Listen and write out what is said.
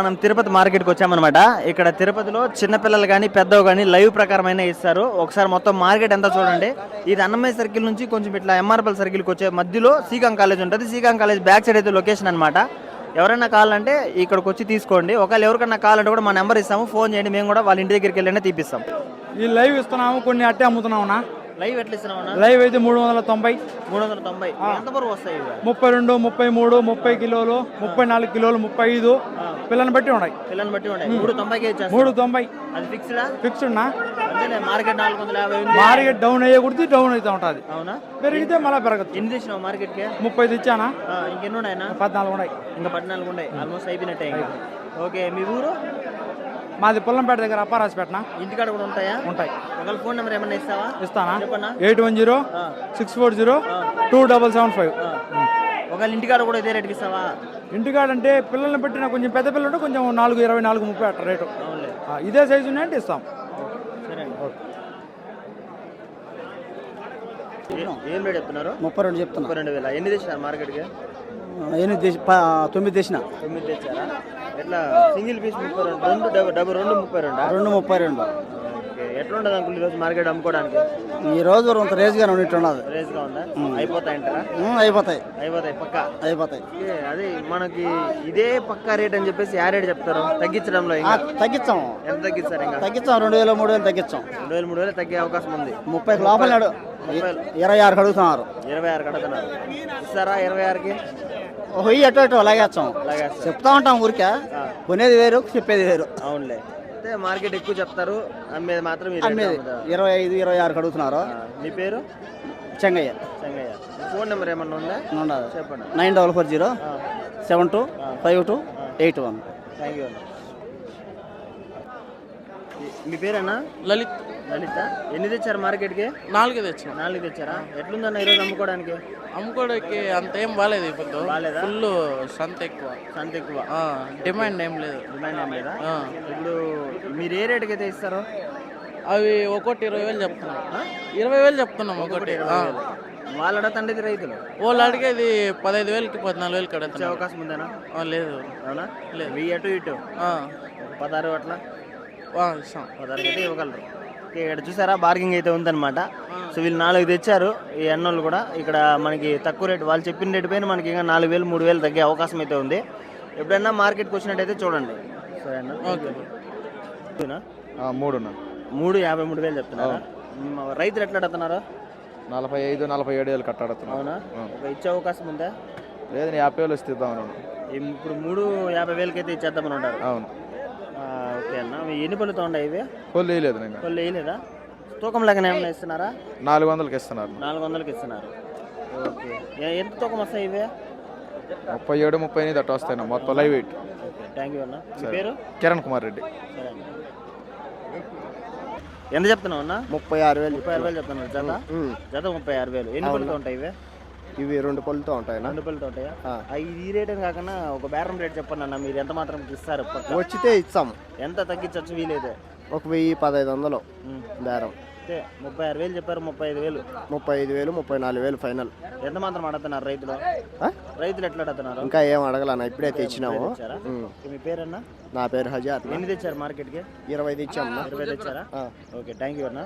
మనం తిరుపతి మార్కెట్కి వచ్చామన్నమాట. ఇక్కడ తిరుపతిలో చిన్నపిల్లలు కానీ పెద్దవి కానీ లైవ్ ప్రకారమైన ఇస్తారు. ఒకసారి మొత్తం మార్కెట్ ఎంత చూడండి. ఇది అన్నమయ్య సర్కిల్ నుంచి కొంచెం ఇట్లా ఎంఆర్పల్ సర్కిల్కి వచ్చే మధ్యలో సీకాం కాలేజ్ ఉంటుంది. సీకాం కాలేజ్ బ్యాక్ సైడ్ అయితే లొకేషన్ అనమాట ఎవరైనా కావాలంటే ఇక్కడికి వచ్చి తీసుకోండి. ఒకవేళ ఎవరికైనా కావాలంటే కూడా మా నెంబర్ ఇస్తాము. ఫోన్ చేయండి. మేము కూడా వాళ్ళ ఇంటి దగ్గరికి వెళ్ళినా తీపిస్తాం. ఈ లైవ్ ఇస్తున్నాము కొన్ని అట్టే అమ్ముతున్నావునా? లైవ్ ఎట్లా లైవ్ అయితే మూడు వందల తొంభై. మూడు వందల తొంభై. ఎంత బరువు వస్తాయి ముప్పై రెండు ముప్పై మూడు ముప్పై కిలోలు ముప్పై నాలుగు కిలోలు ముప్పై ఐదు పిల్లని బట్టి ఉన్నాయి. పిల్లల్ని బట్టి ఉన్నాయి. మూడు తొంభైకి మూడు తొంభై. అది ఫిక్స్డా ఫిక్స్డ్ నా? మార్కెట్ నాలుగు వందల యాభై మార్కెట్ డౌన్ అయ్యే కుడితే డౌన్ అవుతూ ఉంటుంది. అవునా? పెరిగితే మళ్ళీ పెరగచ్చు ఎన్ని తెచ్చినావు మార్కెట్కి? ముప్పై తెచ్చానా? ఇంకెన్ని ఉన్నాయన్నా? పద్నాలుగు ఉన్నాయి. ఇంకా పద్నాలుగు ఉన్నాయి. ఆల్మోస్ట్ అయిపోయినట్టే ఓకే మీ ఊరు? మాది పుల్లంపేట దగ్గర అప్పారాజపేటన ఇంటికాడ కూడా ఉంటాయా? ఉంటాయి. ఒకవేళ ఫోన్ నెంబర్ ఏమన్నా ఇస్తావా? ఇస్తానా? Eight one zero six four zero two double seven five. ఒకవేళ ఇంటికాడ కూడా ఇదే రేటుకి ఇస్తావా? ఇంటికాడంటే పిల్లల్ని పెట్టిన కొంచెం పెద్ద పిల్లలు ఉంటే కొంచెం నాలుగు ఇరవై నాలుగు ముప్పై అట్ట రేటు. ఇదే సైజు ఉన్నాయంటే ఇస్తాం. సరే అండి ఏ- ఏం రేట్ చెప్తున్నారు? ముప్పై రెండు చెప్తున్నా. ముప్పై రెండు వేల. ఎన్ని తెచ్చినారు మార్కెట్కి? ఎనిమిది తొమ్మిది తెచ్చిన. తొమ్మిది తెచ్చారా? ఎట్లా సింగిల్ పీస్ ముప్పై రెండు రెండు డబ్బు డబ్బు రెండు ముప్పై రెండా? రెండు ముప్పై రెండు. ఓకే ఎట్లా ఉంటుంది అంకుల్ ఈరోజు మార్కెట్ అమ్ముకోవడానికి? ఈ రోజు కొంత రేజ్గానే ఉన్నట్టున్నది రేస్గా ఉందా? అయిపోతాయంటారా అయిపోతాయి అయిపోతాయి. పక్క? అయిపోతాయి. అదే మనకి ఇదే పక్కా రేట్ అని చెప్పేసి యా రేట్ చెప్తారు? తగ్గించడంలో ఆ, ఇంకా తగ్గించాం ఎంత తగ్గిస్తారు ఇంకా? తగ్గించాం రెండు వేలు మూడు వేలు తగ్గించాం రెండు వేలు మూడు వేలు తగ్గే అవకాశం ఉంది. ముప్పై లోపల ఇరవై ఆరు అడుగుతున్నారు. ఇరవై ఆరు కడుతున్నారు ఇస్తారా ఇరవై ఆరుకి? అటు అలాగే చెప్తా ఉంటాం ఊరికే. కొనేది వేరు చెప్పేది వేరు. అవునులే. అయితే మార్కెట్ ఎక్కువ చెప్తారు అమ్మేది మాత్రం అమ్మేది. ఇరవై ఐదు ఇరవై ఆరు అడుగుతున్నారు. మీ పేరు? చెంగయ్య. చెంగయ్య. ఫోన్ నెంబర్ ఏమన్నా ఉందా? ఉండదు చెప్పండి. Nine double four zero seven two five two eight one. Thank you అన్న. మీ పేరేనా? లలిత్. లలిత. ఎన్ని తెచ్చారు మార్కెట్కి? నాలుగే తెచ్చిన నాలుగు తెచ్చారా? ఎట్లుందన్న ఈరోజు అమ్ముకోవడానికి? అమ్ముకోవడానికి అంత ఏం బాగాలేదు ఇప్పుడు? ఫుల్ సంత ఎక్కువ. సంత ఎక్కువ. డిమాండ్ ఏం లేదు. డిమాండ్ ఏం లేదా? ఇప్పుడు మీరు ఏ రేటుకి అయితే ఇస్తారో? అవి ఒక్కొక్కటి ఇరవై వేలు చెప్తున్నాం. ఇరవై వేలు చెప్తున్నాం ఒకటి. వాళ్ళు అడగతండేది రైతులు. వాళ్ళు అడిగేది పదహైదు వేలకి పద్నాలుగు వేలకి అడుగుతున్నాం అవకాశం ఉందేనా? లేదు. అవునా? లేదు. అటు ఇటు. ఒక పదహారు అట్లా? ఇస్తాం. పదహారు అయితే ఇవ్వగలరు. ఇక్కడ చూసారా? బార్గింగ్ అయితే ఉందన్నమాట. సో వీళ్ళు నాలుగు తెచ్చారు. ఈ అన్నోళ్ళు కూడా ఇక్కడ మనకి తక్కువ రేటు వాళ్ళు చెప్పిన రేటు పైన మనకి ఇంకా నాలుగు వేలు మూడు వేలు తగ్గే అవకాశం అయితే ఉంది. ఎప్పుడైనా మార్కెట్కి వచ్చినట్టయితే చూడండి. సరే అన్న ఓకే. ఓకేనా? మూడున్న. మూడు యాభై మూడు వేలు చెప్తున్నారా? రైతులు ఎట్లా అడుగుతున్నారు? నలభై ఐదు నలభై ఏడు వేలు కట్టాడుతున్నాను అవునా? ఒక ఇచ్చే అవకాశం ఉందా? లేదు యాభై వేలు ఇస్తే ఇద్దామని ఈ ఇప్పుడు మూడు యాభై వేలకి అయితే ఇచ్చేద్దామని ఉంటారు అవును. ఎన్ని పళ్ళుతో ఉన్నాయి ఇవి? కొల్లు వేయలేదు నేను. పళ్ళు వేయలేదా? తూకం లెక్కన ఏమైనా ఇస్తున్నారా నాలుగు వందలకి ఇస్తున్నారు. నాలుగు వందలకి ఇస్తున్నారు. ఓకే. ఎంత తూకం వస్తాయి ఇవి? ముప్పై ఏడు ముప్పై ఎనిమిది అట్లా వస్తాయి మొత్తం live wait. Okay thank you అన్న. మీ పేరు? కిరణ్ కుమార్ రెడ్డి. సరే అన్న ఎంత చెప్తున్నావు అన్న? ముప్పై ఆరు వేలు ముప్పై ఆరు వేలు చెప్తున్నాను జత? జత ముప్పై ఆరు వేలు. ఎన్ని పళ్ళుతో ఉంటాయి ఇవి? ఇవి రెండు పళ్ళుతో ఉంటాయి రెండు పళ్ళుతో ఉంటాయా? ఇది ఈ రేట్ కాకుండా ఒక బేరం రేట్ చెప్పండి అన్న మీరు ఎంత మాత్రం ఇస్తారు వచ్చితే ఇస్తాం ఎంత తగ్గించవచ్చు వీలైతే? ఒక వెయ్యి పదహైదు వందలు. బేరం ముప్పై ఆరు వేలు చెప్పారు ముప్పై ఐదు వేలు. ముప్పై ఐదు వేలు ముప్పై నాలుగు వేలు ఫైనల్. ఎంత మాత్రం అడుగుతున్నారు రైతులు? రైతులు ఎట్లా అడుగుతున్నారు? ఇంకా ఏం అడగలన్నా ఇప్పుడే తెచ్చినాము. మీ పేరన్నా? నా పేరు హజార్ ఎన్ని తెచ్చారు మార్కెట్కి? ఇరవై తెచ్చాము ఇరవై తెచ్చారా? ఓకే థ్యాంక్ యూ అన్న.